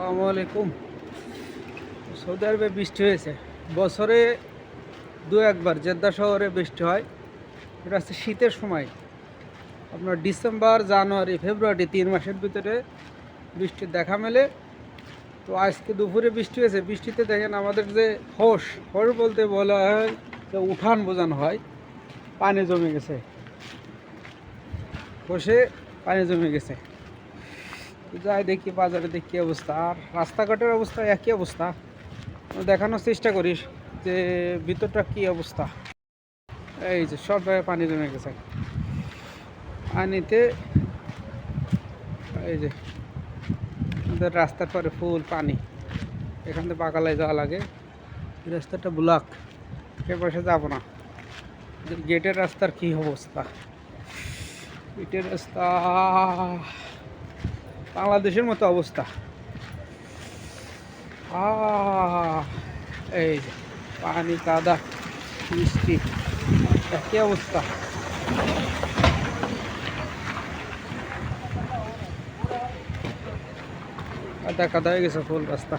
আসসালামু আলাইকুম। সৌদি আরবে বৃষ্টি হয়েছে। বছরে দু একবার জেদ্দা শহরে বৃষ্টি হয়। এটা হচ্ছে শীতের সময়। আপনার ডিসেম্বর, জানুয়ারি, ফেব্রুয়ারি তিন মাসের ভিতরে বৃষ্টির দেখা মেলে। তো আজকে দুপুরে বৃষ্টি হয়েছে। বৃষ্টিতে দেখেন আমাদের যে হোস হোস বলতে বলা হয় যে উঠান বোঝানো হয়। পানি জমে গেছে। হোসে পানি জমে গেছে। যাই দেখি, বাজারে দেখি অবস্থা। আর রাস্তাঘাটের অবস্থা একই অবস্থা। দেখানোর চেষ্টা করিস যে ভিতরটা কি অবস্থা। এই যে সব জায়গায় পানি জমে গেছে। পানিতে এই যে আমাদের রাস্তার পরে ফুল, পানি। এখান থেকে বাগালায় যাওয়া লাগে। রাস্তাটা ব্লক। সে পাশে যাব না। গেটের রাস্তার কি অবস্থা? গেটের রাস্তা বাংলাদেশের মতো অবস্থা। এই যে পানি, কাদা, বৃষ্টি, একই অবস্থা। কাদা কাদা হয়ে গেছে ফুল রাস্তা